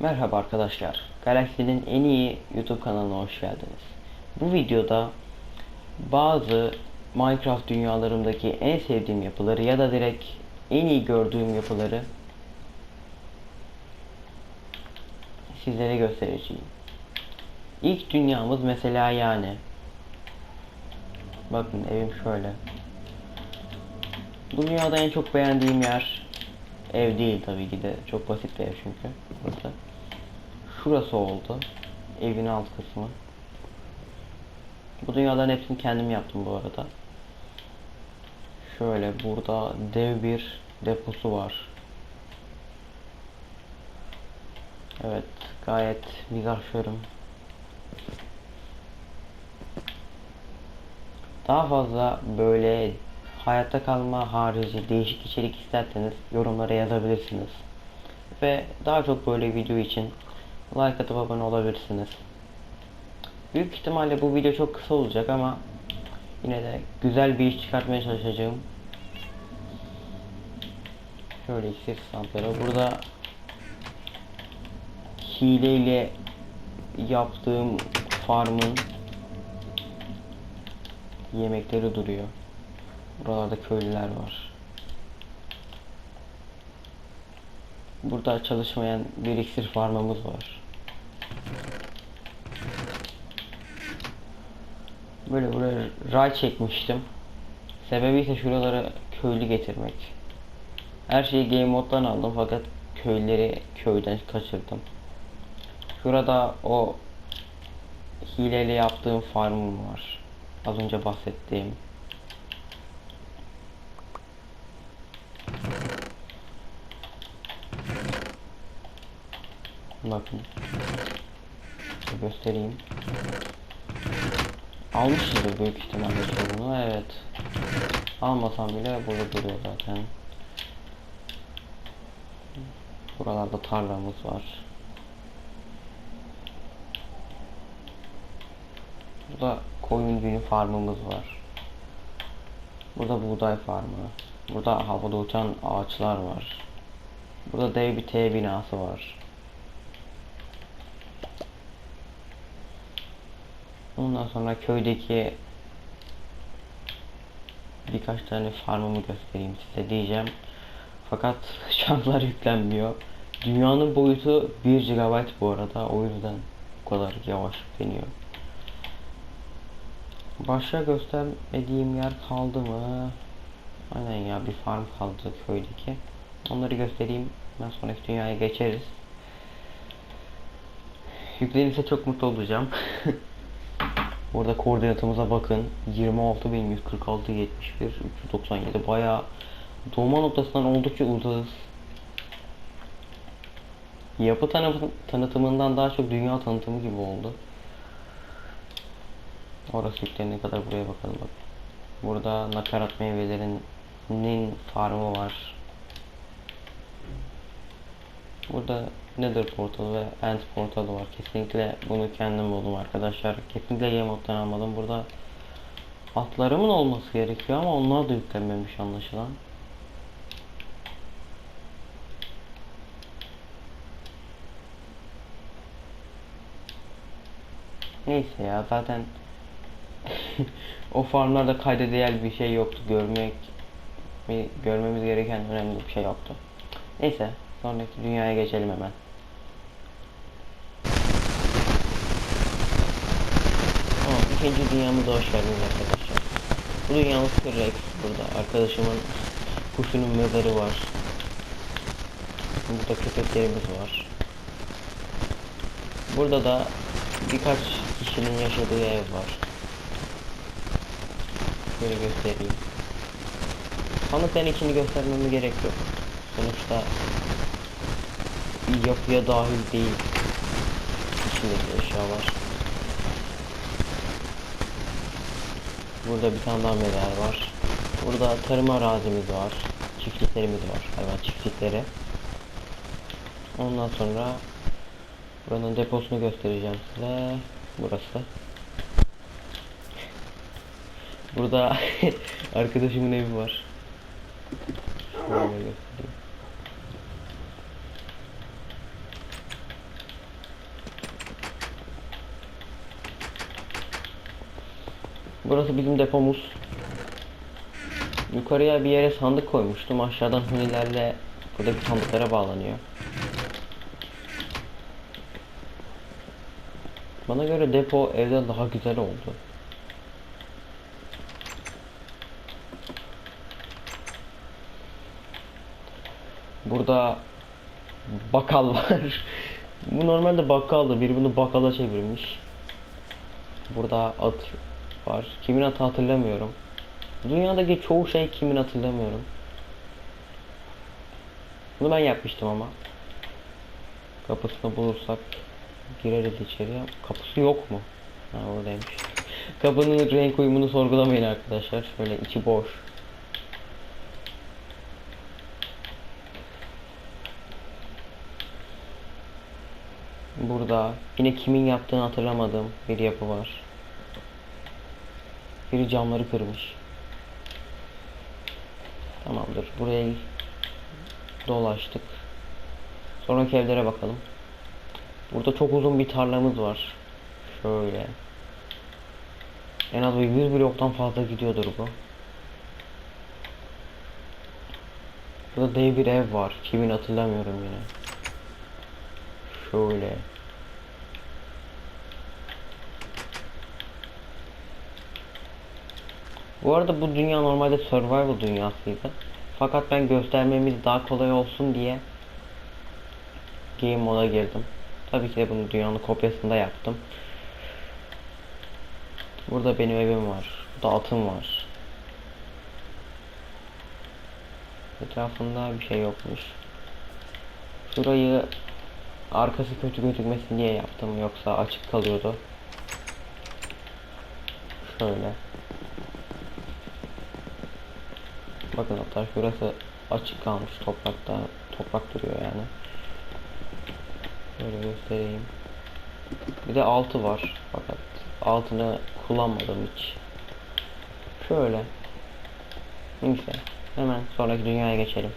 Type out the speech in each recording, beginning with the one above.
Merhaba arkadaşlar. Galaxy'nin en iyi YouTube kanalına hoş geldiniz. Bu videoda bazı Minecraft dünyalarımdaki en sevdiğim yapıları ya da direkt en iyi gördüğüm yapıları sizlere göstereceğim. İlk dünyamız mesela yani. Bakın evim şöyle. Bu dünyada en çok beğendiğim yer ev değil tabii ki de. Çok basit bir ev çünkü. Burası. Şurası oldu. Evin alt kısmı. Bu dünyaların hepsini kendim yaptım bu arada. Şöyle burada dev bir deposu var. Evet gayet mizaşlarım. Daha fazla böyle hayatta kalma harici değişik içerik isterseniz yorumlara yazabilirsiniz. Ve daha çok böyle video için like atıp abone olabilirsiniz. Büyük ihtimalle bu video çok kısa olacak ama yine de güzel bir iş çıkartmaya çalışacağım. Şöyle iksir standları. Burada hileyle yaptığım farmın yemekleri duruyor. Buralarda köylüler var. Burada çalışmayan bir iksir farmımız var. Böyle buraya ray çekmiştim. Sebebi ise şuralara köylü getirmek. Her şeyi game moddan aldım fakat köyleri köyden kaçırdım. Şurada o hileyle yaptığım farmım var. Az önce bahsettiğim. Bakın. Şöyle göstereyim. Almışızdır büyük ihtimalle çoğunu. Evet. Almasam bile burada duruyor zaten. Buralarda tarlamız var. Burada koyun günü farmımız var. Burada buğday farmı. Burada havada uçan ağaçlar var. Burada dev bir T binası var. Ondan sonra köydeki birkaç tane farmımı göstereyim size diyeceğim. Fakat şartlar yüklenmiyor. Dünyanın boyutu 1 GB bu arada. O yüzden bu kadar yavaş yükleniyor. Başka göstermediğim yer kaldı mı? Aynen ya bir farm kaldı köydeki. Onları göstereyim. Ben sonraki dünyaya geçeriz. Yüklenirse çok mutlu olacağım. Burada koordinatımıza bakın. 26.146 71 397 bayağı doğma noktasından oldukça uzağız. Yapı tanı tanıtımından daha çok dünya tanıtımı gibi oldu. Orası yüklenene kadar buraya bakalım bak. Burada nakarat meyvelerinin farmı var. Burada Nether portalı ve End portalı var. Kesinlikle bunu kendim buldum arkadaşlar. Kesinlikle game moddan almadım. Burada atlarımın olması gerekiyor ama onlar da yüklenmemiş anlaşılan. Neyse ya zaten o farmlarda kayda değer bir şey yoktu. Görmek görmemiz gereken önemli bir şey yoktu. Neyse sonraki dünyaya geçelim hemen. İkinci dünyamıza hoş geldiniz arkadaşlar. Bu dünyamız Rex burada. Arkadaşımın kuşunun mezarı var. Burada köpeklerimiz var. Burada da birkaç kişinin yaşadığı ev var. Şöyle göstereyim. Tanıtların içini göstermeme gerek yok. Sonuçta yapıya dahil değil. İçindeki eşyalar. Burada bir tane daha mezar var. Burada tarım arazimiz var. Çiftliklerimiz var. Hayvan çiftlikleri. Ondan sonra buranın deposunu göstereceğim size. Burası. Burada arkadaşımın evi var. Şöyle göstereyim. Burası bizim depomuz. Yukarıya bir yere sandık koymuştum. Aşağıdan hunilerle buradaki sandıklara bağlanıyor. Bana göre depo evden daha güzel oldu. Burada bakkal var. Bu normalde bakkaldı. Biri bunu bakkala çevirmiş. Burada at var. Kimin atı hatırlamıyorum. Dünyadaki çoğu şey kimin hatırlamıyorum. Bunu ben yapmıştım ama. Kapısını bulursak gireriz içeriye. Kapısı yok mu? Ha oradaymış. Kapının renk uyumunu sorgulamayın arkadaşlar. Şöyle içi boş. Burada yine kimin yaptığını hatırlamadığım bir yapı var. Biri camları kırmış. Tamamdır. Buraya dolaştık. Sonraki evlere bakalım. Burada çok uzun bir tarlamız var. Şöyle. En az bir 100 bloktan fazla gidiyordur bu. Burada dev bir ev var. Kimin hatırlamıyorum yine. Şöyle. Bu arada bu dünya normalde survival dünyasıydı. Fakat ben göstermemiz daha kolay olsun diye game moda girdim. Tabii ki de bunu dünyanın kopyasında yaptım. Burada benim evim var. Burada atım var. Etrafında bir şey yokmuş. Şurayı arkası kötü gözükmesin diye yaptım yoksa açık kalıyordu. Şöyle. Bakın hatta şurası açık kalmış toprakta toprak duruyor yani. Böyle göstereyim. Bir de altı var fakat altını kullanmadım hiç. Şöyle. Neyse. Hemen sonraki dünyaya geçelim.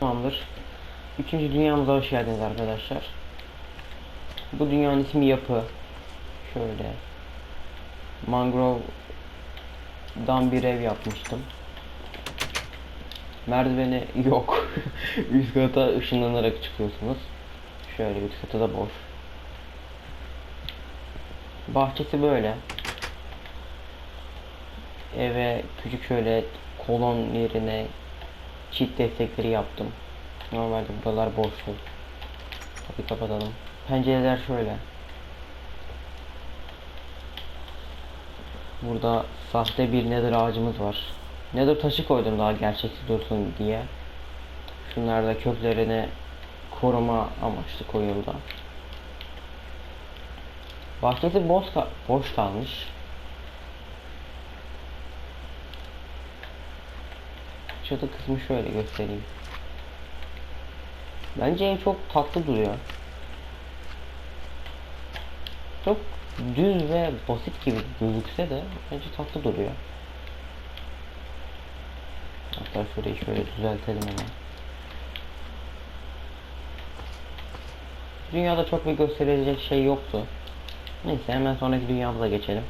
Tamamdır. Üçüncü dünyamıza hoş geldiniz arkadaşlar. Bu dünyanın ismi yapı. Şöyle. Mangrove'dan bir ev yapmıştım. Merdiveni yok. Üst kata ışınlanarak çıkıyorsunuz. Şöyle üst katı da boş. Bahçesi böyle. Eve küçük şöyle kolon yerine çift destekleri yaptım. Normalde buralar boştu. Tabii kapatalım. Pencereler şöyle. Burada sahte bir nether ağacımız var. Nether taşı koydum daha gerçekçi dursun diye. Şunlar da köklerini koruma amaçlı koyuldu. Bahçesi boş, boş kalmış. Çatı kısmı şöyle göstereyim. Bence ev çok tatlı duruyor. Çok düz ve basit gibi gözükse de bence tatlı duruyor. Hatta şurayı şöyle düzeltelim hemen. Dünyada çok bir gösterilecek şey yoktu. Neyse hemen sonraki dünyamıza geçelim.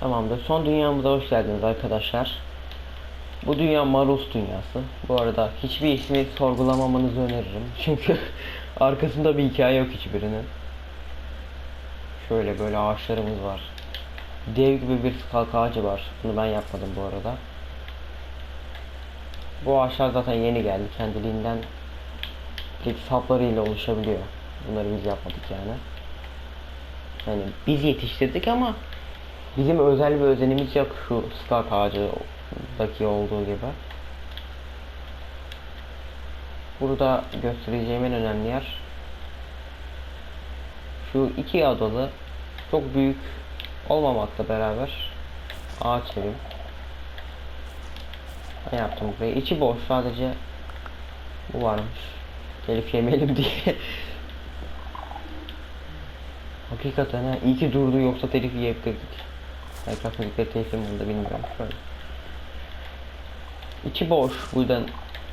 Tamamdır. Son dünyamıza hoş geldiniz arkadaşlar. Bu dünya Marus dünyası. Bu arada hiçbir ismi sorgulamamanızı öneririm. Çünkü arkasında bir hikaye yok hiçbirinin. Şöyle böyle ağaçlarımız var. Dev gibi bir skalk ağacı var. Bunu ben yapmadım bu arada. Bu ağaçlar zaten yeni geldi. Kendiliğinden tek saplarıyla oluşabiliyor. Bunları biz yapmadık yani. Yani biz yetiştirdik ama bizim özel bir özenimiz yok şu skalk ağacıdaki olduğu gibi. Burada göstereceğim en önemli yer şu iki adalı çok büyük olmamakla beraber ağaç evi. Ne yaptım buraya? İçi boş sadece bu varmış. Gelip yemeyelim diye. Hakikaten ha iyi ki durdu yoksa telif yiyebilirdik. Minecraft müzikleri telif mi oldu bilmiyorum. Şöyle. İçi boş bu yüzden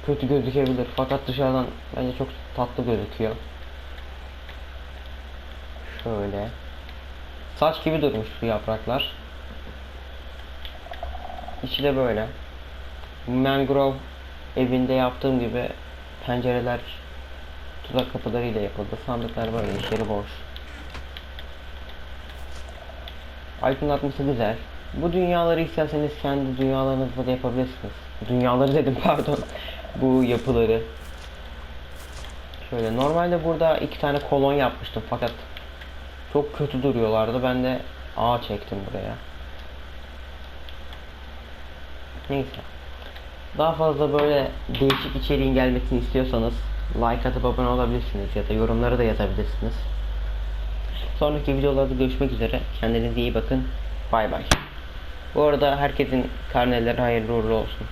kötü gözükebilir fakat dışarıdan bence çok tatlı gözüküyor. Şöyle. Saç gibi durmuş bu yapraklar. İçi de böyle. Mangrove evinde yaptığım gibi pencereler tuzak kapılarıyla yapıldı. Sandıklar böyle içeri boş. Aydınlatması güzel. Bu dünyaları isterseniz kendi dünyalarınızda da yapabilirsiniz. Dünyaları dedim pardon. Bu yapıları. Şöyle normalde burada iki tane kolon yapmıştım fakat çok kötü duruyorlardı. Ben de ağ çektim buraya. Neyse. Daha fazla böyle değişik içeriğin gelmesini istiyorsanız like atıp abone olabilirsiniz ya da yorumları da yazabilirsiniz. Sonraki videolarda görüşmek üzere. Kendinize iyi bakın. Bay bay. Bu arada herkesin karneleri hayırlı uğurlu olsun.